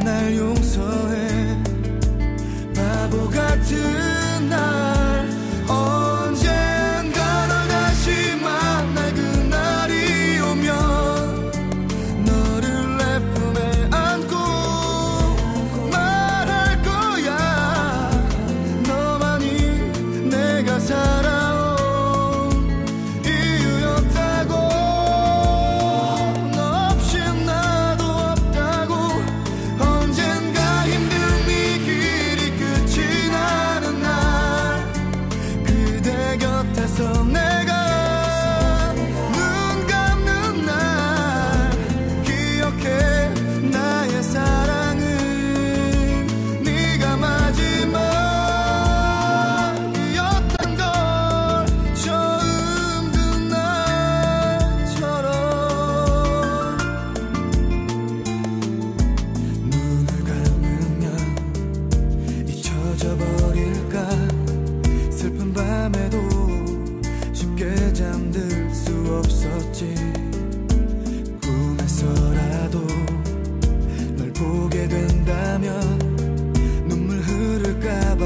날 용서해. 바보 같은 잊어버릴까? 슬픈 밤에도 쉽게 잠들 수 없었지. 꿈에서라도 널 보게 된다면 눈물 흐를까봐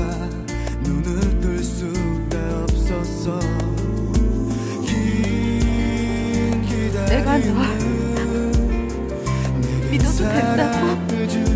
눈을 뜰 수가 없었어. 내가 너 믿어도 된다고?